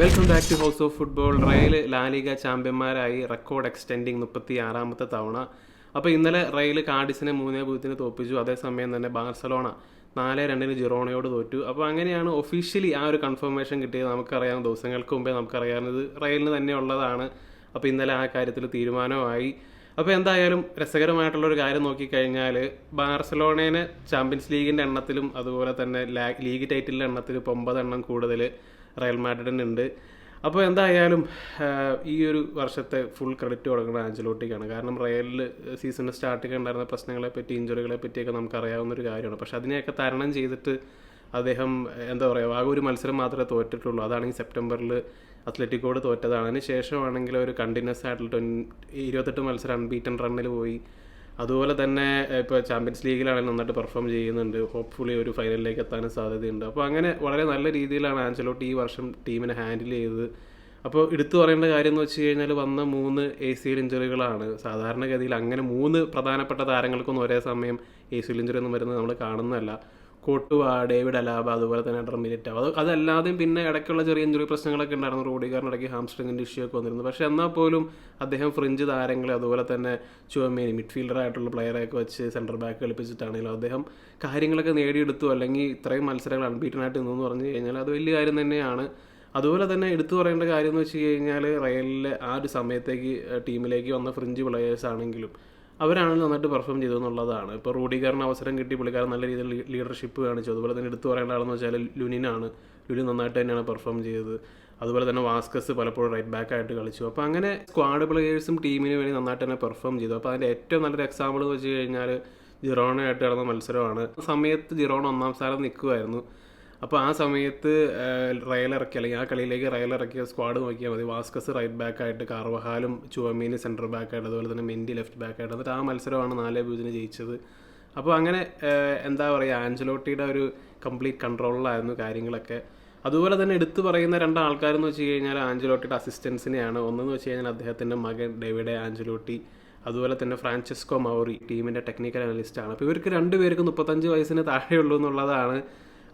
Welcome back to house of football Real La Liga ചാമ്പ്യന്മാരായി record extending മുപ്പത്തി ആറാമത്തെ തവണ. അപ്പോൾ ഇന്നലെ റയൽ കാഡിസിനെ മൂന്നേ പൂജ്യത്തിന് തോപ്പിച്ചു. അതേസമയം തന്നെ ബാർസലോണ നാലേ രണ്ടിന് ജിറോണയോട് തോറ്റു. അപ്പോൾ അങ്ങനെയാണ് ഒഫീഷ്യലി ആ ഒരു കൺഫർമേഷൻ കിട്ടിയത്. നമുക്കറിയാം ദിവസങ്ങൾക്ക് മുമ്പേ നമുക്കറിയാവുന്നത് റയലിന് തന്നെ ഉള്ളതാണ്. അപ്പോൾ ഇന്നലെ ആ കാര്യത്തിൽ തീരുമാനമായി. അപ്പോൾ എന്തായാലും രസകരമായിട്ടുള്ള ഒരു കാര്യം നോക്കിക്കഴിഞ്ഞാൽ ബാർസലോണേനെ ചാമ്പ്യൻസ് ലീഗിന്റെ എണ്ണത്തിലും അതുപോലെ തന്നെ ലീഗ് ടൈറ്റിലിന്റെ എണ്ണത്തിലും ഇപ്പോൾ ഒമ്പതെണ്ണം കൂടുതൽ റയൽ മാഡ്രിഡിനുണ്ട് അപ്പോൾ എന്തായാലും ഈ ഒരു വർഷത്തെ ഫുൾ ക്രെഡിറ്റ് കൊടുക്കുന്നത് ആഞ്ചലോട്ടിക്കാണ് കാരണം റയലിൽ സീസണിൽ സ്റ്റാർട്ടിങ് ഉണ്ടായിരുന്ന പ്രശ്നങ്ങളെ പറ്റി ഇഞ്ചുറികളെ പറ്റിയൊക്കെ നമുക്കറിയാവുന്ന ഒരു കാര്യമാണ്. പക്ഷെ അതിനെയൊക്കെ തരണം ചെയ്തിട്ട് അദ്ദേഹം എന്താ പറയുക ആ ഒരു മത്സരം മാത്രമേ തോറ്റിട്ടുള്ളൂ. അതാണെങ്കിൽ സെപ്റ്റംബറിൽ അത്ലറ്റിക്കോട് തോറ്റതാണ്. അതിന് ശേഷമാണെങ്കിൽ ഒരു കണ്ടിന്യൂസ് ആയിട്ടുള്ള ട്വൻ- ഇരുപത്തെട്ട് മത്സരം അൺബീറ്റൻ റണ്ണിൽ പോയി. അതുപോലെ തന്നെ ഇപ്പോൾ ചാമ്പ്യൻസ് ലീഗിലാണെങ്കിൽ നന്നായിട്ട് പെർഫോം ചെയ്യുന്നുണ്ട്. ഹോപ്പ്ഫുള്ളി ഒരു ഫൈനലിലേക്ക് എത്താനും സാധ്യതയുണ്ട്. അപ്പോൾ അങ്ങനെ വളരെ നല്ല രീതിയിലാണ് ആൻസലോട്ട് ഈ വർഷം ടീമിനെ ഹാൻഡിൽ ചെയ്തത്. അപ്പോൾ എടുത്തു പറയേണ്ട കാര്യം എന്ന് വെച്ച് കഴിഞ്ഞാൽ വന്ന മൂന്ന് എ സി എൽ ഇഞ്ചുറികളാണ് സാധാരണഗതിയിൽ അങ്ങനെ മൂന്ന് പ്രധാനപ്പെട്ട താരങ്ങൾക്കൊന്നും ഒരേ സമയം എ സി എൽ ഇഞ്ചുറി ഒന്നും വരുന്നത് നമ്മൾ കാണുന്നതല്ല. കോട്ടുവ ഡേവിഡ് അലാബ അതുപോലെ തന്നെ ഡർമിനിറ്റ് അത് അതല്ലാതെയും പിന്നെ ഇടയ്ക്കുള്ള ചെറിയ ഇഞ്ചുറി പ്രശ്നങ്ങളൊക്കെ ഉണ്ടായിരുന്നു. റോഡിക്കാരൻ ഇടയ്ക്ക് ഹാംസ്ട്രിങ്ങിന്റെ ഇഷ്യൂ ഒക്കെ വന്നിരുന്നു. പക്ഷേ എന്നാൽ പോലും അദ്ദേഹം ഫ്രിഞ്ച് താരങ്ങളെ അതുപോലെ തന്നെ ചുവമേനി മിഡ്ഫീൽഡർ ആയിട്ടുള്ള പ്ലെയറെയൊക്കെ വെച്ച് സെന്റർ ബാക്ക് കളിപ്പിച്ചിട്ടാണെങ്കിലും അദ്ദേഹം കാര്യങ്ങളൊക്കെ നേടിയെടുത്തു. അല്ലെങ്കിൽ ഇത്രയും മത്സരങ്ങൾ അൺബീറ്റനായിട്ട് നിന്നു പറഞ്ഞു കഴിഞ്ഞാൽ അത് വലിയ കാര്യം തന്നെയാണ്. അതുപോലെ തന്നെ എടുത്തു പറയേണ്ട കാര്യം എന്ന് വെച്ച് കഴിഞ്ഞാൽ റയലിലെ ആ ഒരു സമയത്തേക്ക് ടീമിലേക്ക് വന്ന ഫ്രിഞ്ച് പ്ലെയേഴ്സ് ആണെങ്കിലും അവരാണ് നന്നായിട്ട് പെർഫോം ചെയ്തത് എന്നുള്ളതാണ് ഇപ്പോൾ റോഡീകാരന് അവസരം കിട്ടി പുള്ളിക്കാരൻ നല്ല രീതിയിൽ ലീഡർഷിപ്പ് കാണിച്ചു. അതുപോലെ തന്നെ എടുത്തു പറയേണ്ട ആളെന്ന് വെച്ചാൽ ലുനിനാണ്. ലുനി നന്നായിട്ട് തന്നെയാണ് പെർഫോം ചെയ്തത്. അതുപോലെ തന്നെ വാസ്കസ് പലപ്പോഴും റൈറ്റ് ബാക്ക് ആയിട്ട് കളിച്ചു. അപ്പോൾ അങ്ങനെ സ്ക്വാഡ് പ്ലെയേഴ്സും ടീമിന് വേണ്ടി നന്നായിട്ട് തന്നെ പെർഫോം ചെയ്തു. അപ്പോൾ അതിന്റെ ഏറ്റവും നല്ലൊരു എക്സാമ്പിൾ വെച്ച് കഴിഞ്ഞാൽ ജിറോണയായിട്ട് നടന്ന മത്സരമാണ്. സമയത്ത് ജിറോണ ഒന്നാം സ്ഥാനം നിൽക്കുമായിരുന്നു അപ്പോൾ ആ സമയത്ത് റയൽ ഇറക്കി അല്ലെങ്കിൽ ആ കളിയിലേക്ക് റയൽ ഇറക്കിയ സ്ക്വാഡ് നോക്കിയാൽ മതി. വാസ്കസ് റൈറ്റ് ബാക്ക് ആയിട്ട് കാർവഹാലും ചുവമീന് സെന്റർ ബാക്ക് ആയിട്ട് അതുപോലെ തന്നെ മെൻഡി ലെഫ്റ്റ് ബാക്ക് ആയിട്ട്. എന്നിട്ട് ആ മത്സരമാണ് നാലേ പൂജ്യത്തിന് ജയിച്ചത്. അപ്പോൾ അങ്ങനെ എന്താ പറയുക ആഞ്ചലോട്ടിയുടെ ഒരു കംപ്ലീറ്റ് കൺട്രോളിലായിരുന്നു കാര്യങ്ങളൊക്കെ. അതുപോലെ തന്നെ എടുത്തു പറയുന്ന രണ്ട് ആൾക്കാരെന്ന് വെച്ച് കഴിഞ്ഞാൽ ആഞ്ചലോട്ടിയുടെ അസിസ്റ്റൻസിനെയാണ് ഒന്നെന്ന് വെച്ച് കഴിഞ്ഞാൽ അദ്ദേഹത്തിന്റെ മകൻ ഡേവിഡ് ആഞ്ചലോട്ടി അതുപോലെ തന്നെ ഫ്രാൻസിസ്കോ മൗറി ടീമിന്റെ ടെക്നിക്കൽ അനലിസ്റ്റാണ് അപ്പോൾ ഇവർക്ക് രണ്ടുപേർക്ക് മുപ്പത്തഞ്ച് വയസ്സിന് താഴെയുള്ളൂ എന്നുള്ളതാണ്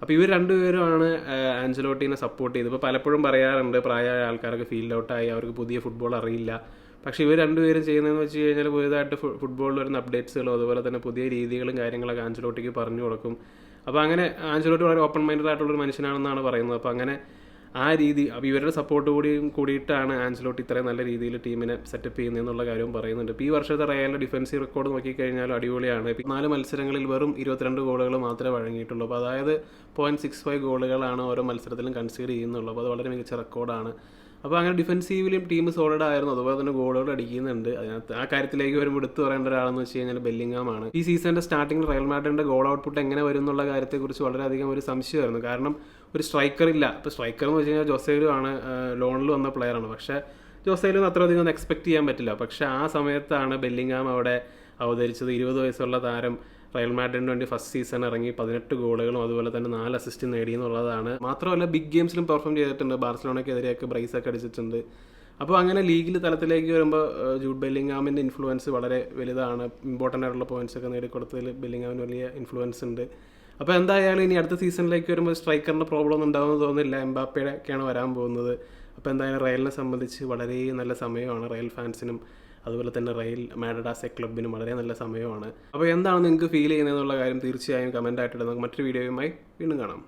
അപ്പോൾ ഇവർ രണ്ടുപേരുമാണ് ആഹ്, ആഞ്ചലോട്ടീനെ സപ്പോർട്ട് ചെയ്തത്. ഇപ്പോൾ പലപ്പോഴും പറയാറുണ്ട് പ്രായമായ ആൾക്കാരൊക്കെ ഫീൽഡ് ഔട്ടായി അവർക്ക് പുതിയ ഫുട്ബോൾ അറിയില്ല. പക്ഷേ ഇവർ രണ്ടുപേരും ചെയ്യുന്നതെന്ന് വെച്ച് കഴിഞ്ഞാൽ പുതിയതായിട്ട് ഫുട്ബോളിൽ വരുന്ന അപ്ഡേറ്റ്സുകളും അതുപോലെ തന്നെ പുതിയ രീതികളും കാര്യങ്ങളൊക്കെ ആഞ്ചലോട്ടിക്ക് പറഞ്ഞു കൊടുക്കും. അപ്പോൾ അങ്ങനെ ആഞ്ചലോട്ടി വളരെ ഓപ്പൺ മൈൻഡഡ് ആയിട്ടുള്ള ഒരു മനുഷ്യനാണെന്നാണ് പറയുന്നത്. അപ്പോൾ അങ്ങനെ ആ രീതി അപ്പോൾ ഇവരുടെ സപ്പോർട്ട് കൂടിയും കൂടിയിട്ടാണ് ആൻസിലോട്ട് ഇത്രയും നല്ല രീതിയിൽ ടീമിനെ സെറ്റപ്പ് ചെയ്യുന്നതെന്നുള്ള കാര്യവും പറയുന്നുണ്ട്. ഇപ്പോൾ ഈ വർഷത്തെ റയലിന്റെ ഡിഫൻസീവ് റെക്കോർഡ് നോക്കിക്കഴിഞ്ഞാൽ അടിപൊളിയാണ്. ഇപ്പോൾ നാല് മത്സരങ്ങളിൽ വെറും ഇരുപത്തിരണ്ട് ഗോളുകൾ മാത്രമേ വഴങ്ങിയിട്ടുള്ളൂ. അപ്പോൾ അതായത് പോയിന്റ് സിക്സ് ഫൈവ് ഗോളുകളാണ് ഓരോ മത്സരത്തിലും കൺസിഡർ ചെയ്യുന്നുള്ളൂ. അപ്പോൾ അത് വളരെ മികച്ച റെക്കോർഡാണ് അപ്പോൾ അങ്ങനെ ഡിഫൻസീവിലും ടീം സോളിഡ് ആയിരുന്നു. അതുപോലെ തന്നെ ഗോളുകൾ അടിക്കുന്നുണ്ട്. അതിനകത്ത് ആ കാര്യത്തിലേക്ക് വരുമ്പോൾ എടുത്തു പറയേണ്ട ഒരാളെന്ന് വെച്ച് കഴിഞ്ഞാൽ ബെല്ലിംഗാം ആണ്. ഈ സീസണിന്റെ സ്റ്റാർട്ടിംഗിൽ റയൽ മാഡ്രിഡിന്റെ ഗോൾ ഔട്ട്പുട്ട് എങ്ങനെ വരും എന്നുള്ള കാര്യത്തെക്കുറിച്ച് വളരെയധികം ഒരു സംശയമായിരുന്നു. കാരണം ഒരു സ്ട്രൈക്കർ ഇല്ല. ഇപ്പോൾ സ്ട്രൈക്കർ എന്ന് വെച്ച് കഴിഞ്ഞാൽ ജോസേലു ആണ് ലോണിൽ വന്ന പ്ലെയർ ആണ്. പക്ഷേ ജോസേലും അത്രയധികം ഒന്നും എക്സ്പെക്ട് ചെയ്യാൻ പറ്റില്ല. പക്ഷേ ആ സമയത്താണ് ബെല്ലിങ്ങാം അവിടെ അവതരിച്ചത്. ഇരുപത് വയസ്സുള്ള താരം റയൽ മാഡ്രിഡിന് വേണ്ടി ഫസ്റ്റ് സീസൺ ഇറങ്ങി പതിനെട്ട് ഗോളുകളും അതുപോലെ തന്നെ നാല് അസിസ്റ്റ് നേടി എന്നുള്ളതാണ്. മാത്രമല്ല ബിഗ് ഗെയിംസിലും പെർഫോം ചെയ്തിട്ടുണ്ട്. ബാർസലോണയ്ക്കെതിരെയൊക്കെ ബ്രൈസ് ഒക്കെ അടിച്ചിട്ടുണ്ട്. അപ്പോൾ അങ്ങനെ ലീഗിൽ തലത്തിലേക്ക് വരുമ്പോൾ ജൂഡ് ബെല്ലിങ്ങാമിന്റെ ഇൻഫ്ലുവൻസ് വളരെ വലുതാണ്. ഇമ്പോർട്ടന്റ് ആയിട്ടുള്ള പോയിന്റ്സ് ഒക്കെ നേടിക്കൊടുത്തതിൽ ബെല്ലിങ്ങാമിന് വലിയ ഇൻഫ്ലുവൻസ് ഉണ്ട്. അപ്പോൾ എന്തായാലും ഇനി അടുത്ത സീസണിലേക്ക് വരുമ്പോൾ സ്ട്രൈക്കറിന്റെ പ്രോബ്ലം ഒന്നും ഉണ്ടാകുമെന്ന് തോന്നുന്നില്ല. എംബാപ്പയുടെ ഒക്കെയാണ് വരാൻ പോകുന്നത്. അപ്പോൾ എന്തായാലും റയലിനെ സംബന്ധിച്ച് വളരെ നല്ല സമയമാണ് റയൽ ഫാൻസിനും അതുപോലെ തന്നെ റയൽ മാഡഡാസെ ക്ലബിനും വളരെ നല്ല സമയമാണ്. അപ്പോൾ എന്താണ് നിങ്ങൾക്ക് ഫീൽ ചെയ്യുന്നതെന്നുള്ള കാര്യം തീർച്ചയായും കമന്റ് നമുക്ക് മറ്റൊരു വീഡിയോയുമായി വീണ്ടും കാണാം.